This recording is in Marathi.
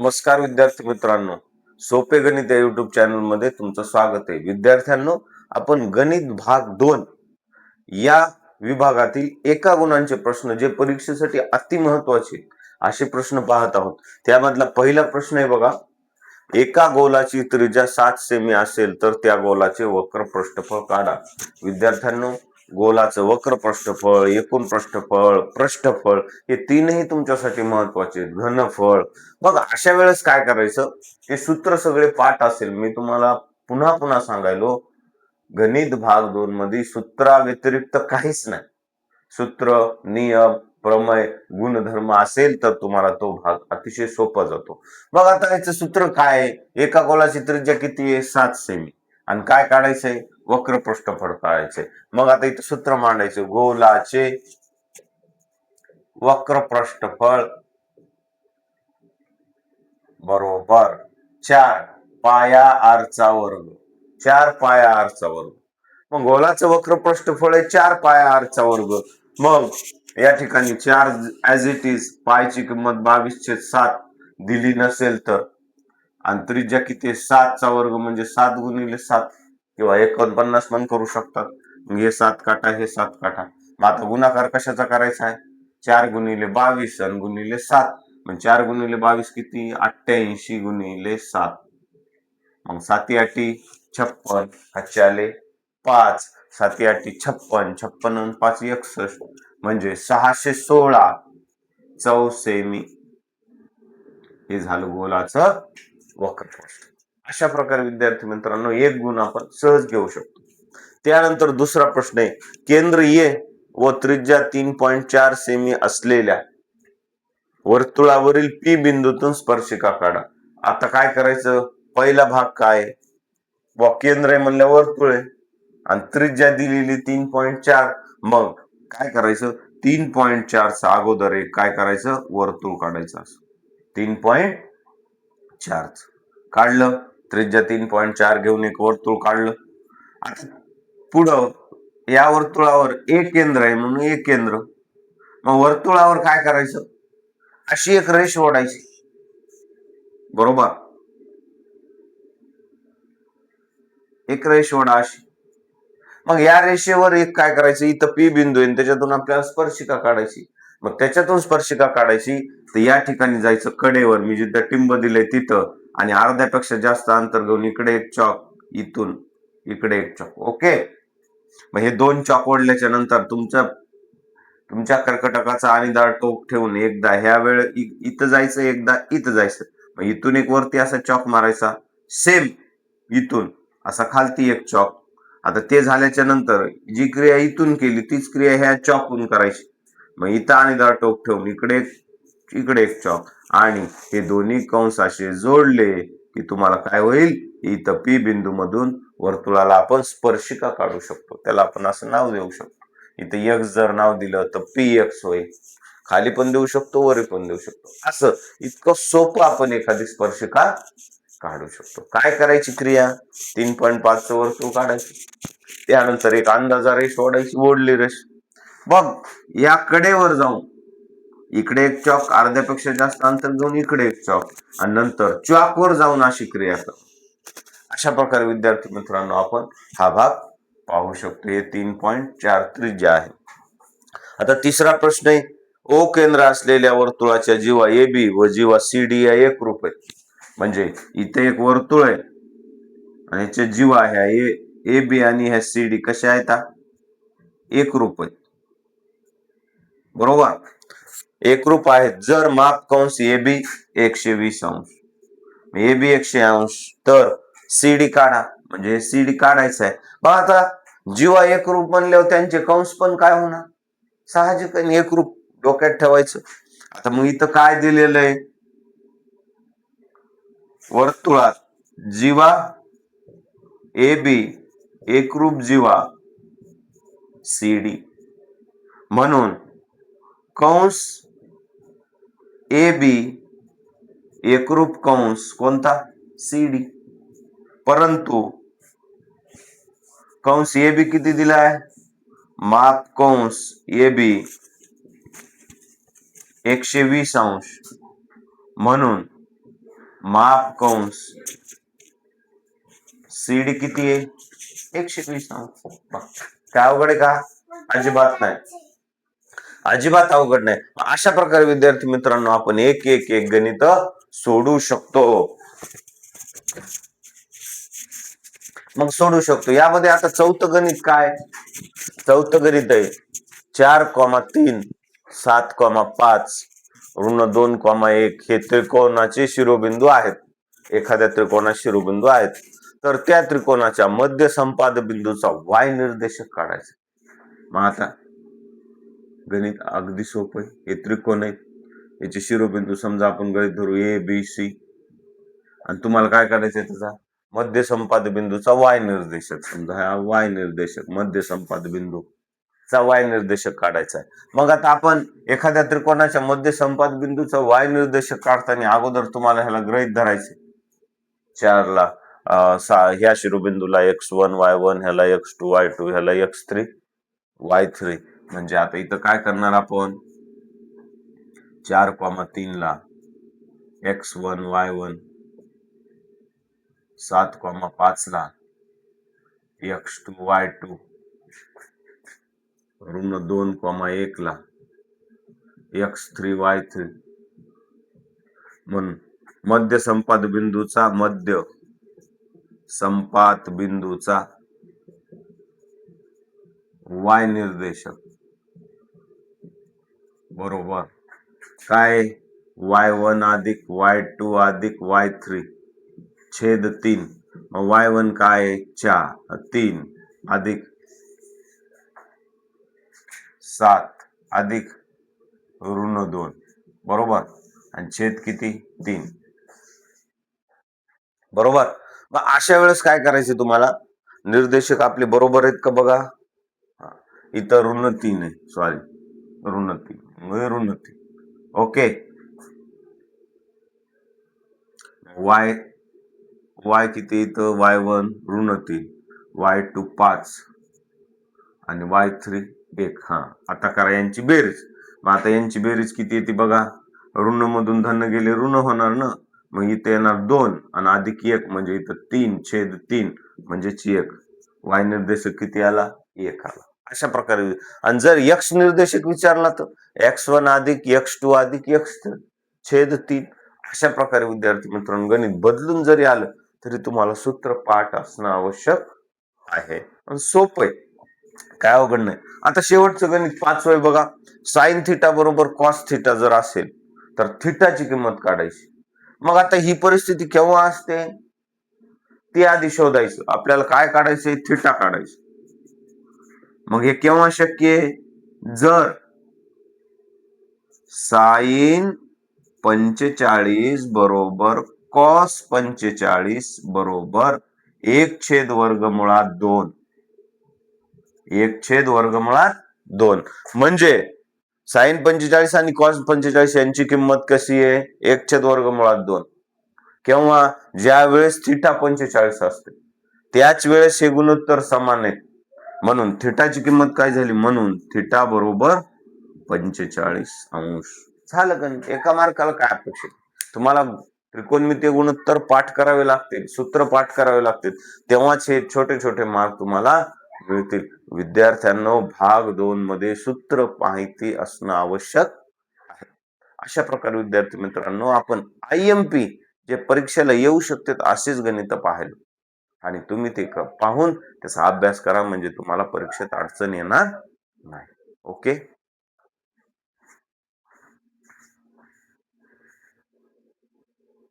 नमस्कार विद्यार्थी मित्रांनो. सोपे गणित या युट्यूब चॅनलमध्ये तुमचं स्वागत आहे. विद्यार्थ्यांनो आपण गणित भाग दोन या विभागातील एका गुणांचे प्रश्न जे परीक्षेसाठी अति महत्त्वाचे असे प्रश्न पाहत आहोत. त्यामधला पहिला प्रश्न आहे बघा. एका गोलाची त्रिज्या सात सेमी असेल तर त्या गोलाचे वक्र पृष्ठफळ काढा. विद्यार्थ्यांनो गोलाचं वक्र पृष्ठफळ एकूण पृष्ठफळ पृष्ठफळ हे तीनही तुमच्यासाठी महत्त्वाचे घनफळ. बघा अशा वेळेस काय करायचं? हे सूत्र सगळे पाठ असेल. मी तुम्हाला पुन्हा पुन्हा सांगायलो गणित भाग दोन मध्ये सूत्रा व्यतिरिक्त काहीच नाही. सूत्र नियम प्रमय गुणधर्म असेल तर तुम्हाला तो भाग अतिशय सोपा जातो. मग आता याचं सूत्र काय आहे? एका गोलाची त्रिज्या किती आहे? सात सेमी. आणि काय काढायचंय? वक्र पृष्ठफळ मग आता इथं सूत्र मांडायचं. गोलाचे वक्र पृष्ठफळ बरोबर चार पाया आरचा वर्ग. चार पाया आरचा वर्ग. मग गोलाचं वक्र पृष्ठफळ आहे चार पाया आरचा वर्ग. मग या ठिकाणी चार ऍज इट इज पायची किंमत बावीसशे सात दिली नसेल तर. आणि त्रिज्या किती सातचा वर्ग म्हणजे सात गुणिले सात. किंवा एकोणपन्नास पण करू शकतात. हे सात काटा हे सात काटा. मग आता गुणाकार कशाचा करायचा आहे? चार गुणिले बावीस आणि गुणिले सात. मग चार गुणिले बावीस किती? अठ्ठ्याऐंशी गुणिले सात. मग साती आठी छप्पन हातचे पाच. साती आठी छप्पन छप्पन आणि पाच एकसष्ट. म्हणजे सहाशे सोळा. चौसेमी. हे झालं गोलाचं वक्रपृष्ठ अशा प्रकारे विद्यार्थी मित्रांनो एक गुण आपण सहज घेऊ शकतो. त्यानंतर दुसरा प्रश्न आहे केंद्र ये व त्रिज्या तीन पॉईंट चार सेमी असलेल्या वर्तुळावरील पी बिंदूतून स्पर्शिका काढा. आता काय करायचं? पहिला भाग काय? व केंद्र आहे म्हणल्या वर्तुळ आहे. आणि त्रिज्या दिलेली तीन पॉईंट चार. मग काय करायचं? तीन पॉईंट चारचा अगोदर एक काय करायचं? वर्तुळ काढायचं असं. तीन पॉईंट चारच काढलं? त्रिज्या तीन पॉईंट चार घेऊन एक वर्तुळ काढलं. पुढं या वर्तुळावर एक केंद्र आहे म्हणून एक केंद्र. मग वर्तुळावर काय करायचं? अशी एक रेष ओढायची. बरोबर? एक रेष ओढा अशी. मग या रेषेवर एक काय करायचं? इथं पी बिंदू आहे आणि त्याच्यातून आपल्याला स्पर्शिका काढायची. मग त्याच्यातून स्पर्शिका काढायची तर या ठिकाणी जायचं कडेवर. मी जिथं टिंब दिलंय तिथं. आणि अर्ध्यापेक्षा जास्त अंतर घेऊन इकडे एक चॉक इथून इकडे एक चॉक. ओके? मग हे दोन चॉक ओढल्याच्या नंतर तुमच्या तुमच्या कर्कटकाचा आणि दाळ टोक ठेवून एकदा ह्या वेळ इ- इथं जायचं एकदा इथं जायचं. मग इथून एक वरती असा चॉक मारायचा. सेम इथून असा खालती एक चॉक. आता ते झाल्याच्यानंतर जी क्रिया इथून केली तीच क्रिया ह्या चॉकून करायची. मग इथं आणि दाळ टोक ठेवून इकडे एक इकडे एक चॉक. आणि हे दोन्ही कंस असे जोडले की तुम्हाला काय होईल? इथं पी बिंदू मधून वर्तुळाला आपण स्पर्शिका काढू शकतो. त्याला आपण असं नाव देऊ शकतो. इथं यक्स जर नाव दिलं तर पी एक्स होईल. खाली पण देऊ शकतो वरी पण देऊ शकतो. असं इतकं सोपं आपण एखादी स्पर्शिका काढू शकतो. काय करायची क्रिया? तीन पॉईंट पाचचं वर्तुळ काढायची. त्यानंतर एक अंदाजा रेष ओढायची ओढली रेष. मग या कडेवर जाऊन इकडे एक चॉक अर्ध्यापेक्षा जास्त अंतर घेऊन इकडे एक चॉक आणि नंतर चॉकवर जाऊन अशी क्रिया कर. अशा प्रकारे विद्यार्थी मित्रांनो आपण हा भाग पाहू शकतो. हे तीन पॉईंट चार त्रिज्या आहे. आता तिसरा प्रश्न आहे ओ केंद्र असलेल्या वर्तुळाच्या जीवा ए बी व जीवा सी डी या एक रूप आहे म्हणजे इथे एक वर्तुळ आहे आणि याच्या जीवा ह्या ए ए बी आणि ह्या सी डी कशा आहेत? एक रूप आहेत. बरोबर? एकरूप आहेत जर माप कंस ए बी एकशे वीस अंश. ए बी एकशे अंश. तर सी डी काढा. म्हणजे सी डी काढायचं आहे. मग आता जीवा एकरूप बनल्यावर त्यांचे कंस पण काय होणार? साहजिक एकरूप डोक्यात ठेवायचं. आता मग इथं काय दिलेलं आहे? वर्तुळात जीवा ए बी एकरूप जीवा सी डी म्हणून कंस ए बी एकरूप कंस कोणता? सी डी परंतु कंस ए बी किती दिलाय माप कंस ए बी एकशे वीस अंश. म्हणून माप कंस सीडी किती आहे? एकशे वीस. काय अवघड आहे का? अजिबात नाही. अजिबात अवघड नाही. अशा प्रकारे विद्यार्थी मित्रांनो आपण एक एक एक गणित सोडू शकतो. मग सोडू शकतो. यामध्ये आता चौथं गणित काय? चौथं गणित आहे. चार कॉमा तीन सात कॉमा पाच ऋण दोन कॉमा एक. हे त्रिकोणाचे शिरोबिंदू आहेत. एखाद्या त्रिकोणात शिरोबिंदू आहेत. तर त्या त्रिकोणाच्या मध्य संपाद बिंदूचा वाय निर्देशक काढायचा. मग आता गणित अगदी सोपं आहे. हे त्रिकोण आहे याचे शिरोबिंदू समजा आपण गणित धरू ए बी सी आणि तुम्हाला काय करायचं आहे त्याचा? मध्य संपाद बिंदूचा वाय निर्देशक. समजा हा वाय निर्देशक मध्य संपाद बिंदू चा वाय निर्देशक काढायचा आहे. मग आता आपण एखाद्या त्रिकोणाच्या मध्य संपाद बिंदूचा वाय निर्देशक काढताना अगोदर तुम्हाला ह्याला ग्रहित धरायचे चारला सा ह्या शिरोबिंदूला एक्स वन वाय वन ह्याला एक्स टू वाय टू ह्याला एक्स थ्री वाय थ्री म्हणजे आता इथं काय करणार आपण? चार कॉमा तीन ला एक्स वन वाय वन सात कॉमा पाच ला एक्स टू वाय टू ऋण दोन कॉमा एक ला एक्स थ्री वाय थ्री म्हणून मध्य संपाद बिंदूचा मध्य संपात बिंदूचा वाय निर्देशक. बरोबर. काय? वाय वन अधिक वाय टू अधिक वाय थ्री छेद तीन. वाय वन काय? आहे? चार तीन अधिक सात अधिक ऋण दोन. बरोबर? आणि छेद किती? तीन. बरोबर? मग अशा वेळेस काय करायचे तुम्हाला? निर्देशक आपले बरोबर आहेत का बघा? इथं ऋण तीन आहे. सॉरी ऋण तीन. मग ऋण ओके वाय वाय किती येतं वाय वन ऋण तीन वाय टू पाच आणि वाय थ्री एक हा. आता करा यांची बेरीज. मग आता यांची बेरीज किती येते बघा. ऋण मधून धन गेले ऋण होणार ना? मग इथे येणार दोन. आणि अधिक एक म्हणजे इथं तीन छेद तीन म्हणजेच एक. वाय निर्देशक किती आला? एक आला. अशा प्रकारे. आणि जर यक्ष निर्देशक विचारला तर एक्स वन अधिक यक्ष टू अधिक यक्ष छेद तीन अशा प्रकारे विद्यार्थी मित्रांनो गणित बदलून जरी आलं तरी तुम्हाला सूत्र पाठ असणं आवश्यक आहे. आणि सोपं आहे. काय अवघड नाही. आता शेवटचं गणित पाचवं आहे बघा. साईन थिटा बरोबर कॉस थिटा जर असेल तर थिटाची किंमत काढायची. मग आता ही परिस्थिती केव्हा असते? ती आधी शोधायचं. आपल्याला काय काढायचंय? थिटा काढायचं. मग हे केव्हा शक्य आहे? जर साईन पंचेचाळीस बरोबर कॉस पंचेचाळीस बरोबर एक छेद वर्गमुळात दोन. एक छेद वर्गमुळात दोन. म्हणजे साईन पंचेचाळीस आणि कॉस पंचेचाळीस यांची किंमत कशी आहे? एक छेद वर्गमुळात दोन. केव्हा? ज्या वेळेस थिटा पंचेचाळीस असते. त्याच वेळेस हे गुणोत्तर समान आहेत म्हणून थिटाची किंमत काय झाली? म्हणून थिटा बरोबर पंचेचाळीस अंश. झालं गणित एका मार्काला काय अपेक्षित? तुम्हाला त्रिकोणमितीय गुणोत्तर पाठ करावे लागतील सूत्र पाठ करावे लागतील. तेव्हाच हे छोटे छोटे मार्क तुम्हाला मिळतील. विद्यार्थ्यांना भाग दोन मध्ये सूत्र माहिती असणं आवश्यक आहे. अशा प्रकारे विद्यार्थी मित्रांनो आपण आय एम पी जे परीक्षेला येऊ शकतात असेच गणित पाहिलं. आणि तुम्ही ते क- पाहून त्याचा अभ्यास करा म्हणजे तुम्हाला परीक्षेत अडचण येणार नाही. ओके?